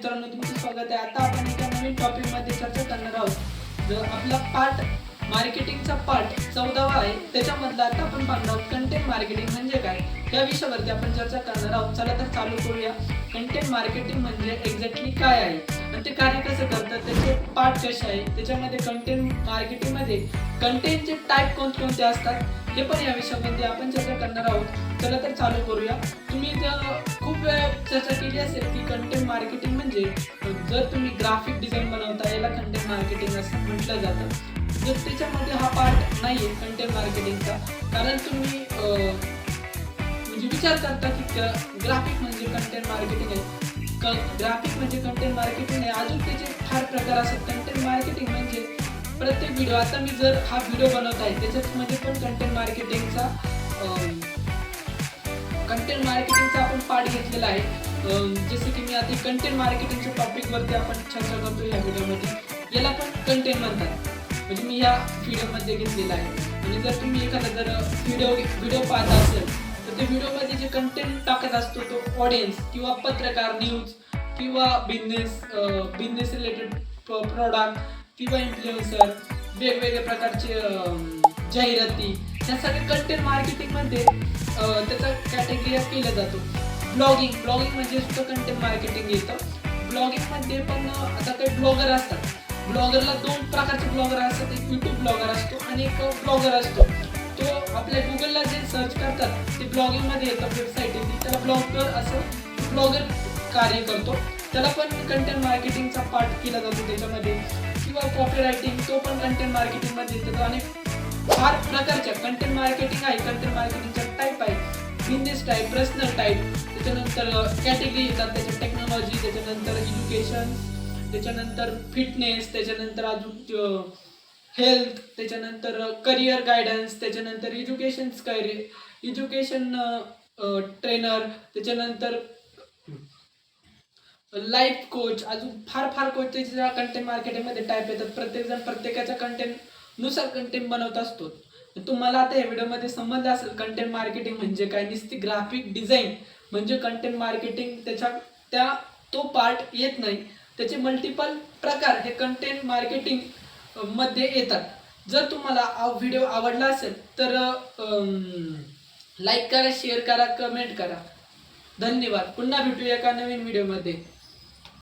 मित्रांनो तुमचं स्वागत आहे. आता आपण एका नवीन टॉपिकमध्ये चर्चा करणार आहोत. जो आपला पार्ट मार्केटिंगचा पार्ट चौदावा आहे. त्याच्यामधला आता आपण पाहणार आहोत कंटेंट मार्केटिंग म्हणजे काय? या विषयावरती आपण चर्चा करणार आहोत. चला तर चालू करूया. कंटेंट मार्केटिंग म्हणजे एक्झॅक्टली काय आहे? आणि ते कार्य कसं करतात? त्याचे पार्ट कसे आहे? त्याच्यामध्ये कंटेंट मार्केटिंगमध्ये कंटेंटचे टाईप कोणकोणते असतात? हे पण या विषयामध्ये आपण चर्चा करणार आहोत. चला तर चालू करूया. तुम्ही जर खूप वेळा चर्चा केली असेल की कंटेंट मार्केटिंग म्हणजे जर तुम्ही ग्राफिक डिझाईन बनवता याला कंटेंट मार्केटिंग असं म्हटलं जातं. जर त्याच्यामध्ये हा पार्ट नाही आहे कंटेंट मार्केटिंगचा कारण तुम्ही म्हणजे विचार करता की ग्राफिक म्हणजे कंटेंट मार्केटिंग आहे. ग्राफिक म्हणजे कंटेंट मार्केटिंग आहे. अजून त्याचे फार प्रकार असतात. कंटेंट मार्केटिंग म्हणजे प्रत्येक व्हिडिओ आता मी जर हा व्हिडिओ बनवत आहे त्याच्यामध्ये पण कंटेंट मार्केटिंगचा कंटेंट मार्केटिंगचा आपण पार्ट घेतलेला आहे. जसं की मी आता कंटेंट मार्केटिंगच्या टॉपिकवरती आपण चर्चा करतो या व्हिडिओमध्ये याला पण कंटेंट म्हणतात. म्हणजे मी या व्हिडिओमध्ये घेतलेला आहे. म्हणजे जर तुम्ही एखादा जर व्हिडिओ व्हिडिओ पाहत असेल तर ते व्हिडिओमध्ये जे कंटेंट टाकत असतो तो ऑडियन्स किंवा पत्रकार न्यूज किंवा बिझनेस बिझनेस रिलेटेड प्रॉडक्ट किंवा इन्फ्लुएन्सर वेगवेगळ्या प्रकारचे जाहिराती ह्या सगळ्या कंटेंट मार्केटिंगमध्ये त्याचा कॅटेगरी केला जातो. ब्लॉगिंग ब्लॉगिंग म्हणजे सुद्धा कंटेंट मार्केटिंग येतं. ब्लॉगिंगमध्ये पण आता काही ब्लॉगर असतात. ब्लॉगरला दोन प्रकारचे ब्लॉगर असतात. एक यूट्यूब ब्लॉगर असतो आणि एक ब्लॉगर असतो. तो आपल्या गुगलला जे सर्च करतात ते ब्लॉगिंगमध्ये येतं वेबसाईट येते त्याला ब्लॉगर असं ब्लॉगर कार्य करतो. त्याला पण कंटेंट मार्केटिंगचा पार्ट केला जातो त्याच्यामध्ये. किंवा कॉपी रायटिंग तो पण कंटेंट मार्केटिंगमध्ये येतो. आणि फार प्रकारच्या कंटेंट मार्केटिंग आहे. कंटेंट मार्केटिंगचा टाईप आहे बिझनेस टाईप पर्सनल टाईप त्याच्यानंतर कॅटेगरी येतात. त्याच्या टेक्नॉलॉजी त्याच्यानंतर एज्युकेशन त्याच्यानंतर फिटनेस त्याच्यानंतर अजून हेल्थ त्याच्यानंतर करिअर गायडन्स त्याच्यानंतर एज्युकेशन करिअर एज्युकेशन ट्रेनर त्याच्यानंतर लाईफ कोच अजून फार फार कोचचे कंटेंट मार्केटिंगमध्ये टाईप येतात. प्रत्येक जण प्रत्येकाच्या कंटेंटनुसार कंटेंट बनवत असतो. तुम्हाला आता या व्हिडिओमध्ये समजलं असेल कंटेंट मार्केटिंग म्हणजे काय? नुसती ग्राफिक डिझाईन म्हणजे कंटेंट मार्केटिंग त्याच्या त्या तो पार्ट येत नाही. त्याचे मल्टिपल प्रकार हे कंटेंट मार्केटिंगमध्ये येतात. जर तुम्हाला व्हिडिओ आवडला असेल तर लाईक करा शेअर करा कमेंट करा. धन्यवाद. पुन्हा भेटूया एका नवीन व्हिडिओमध्ये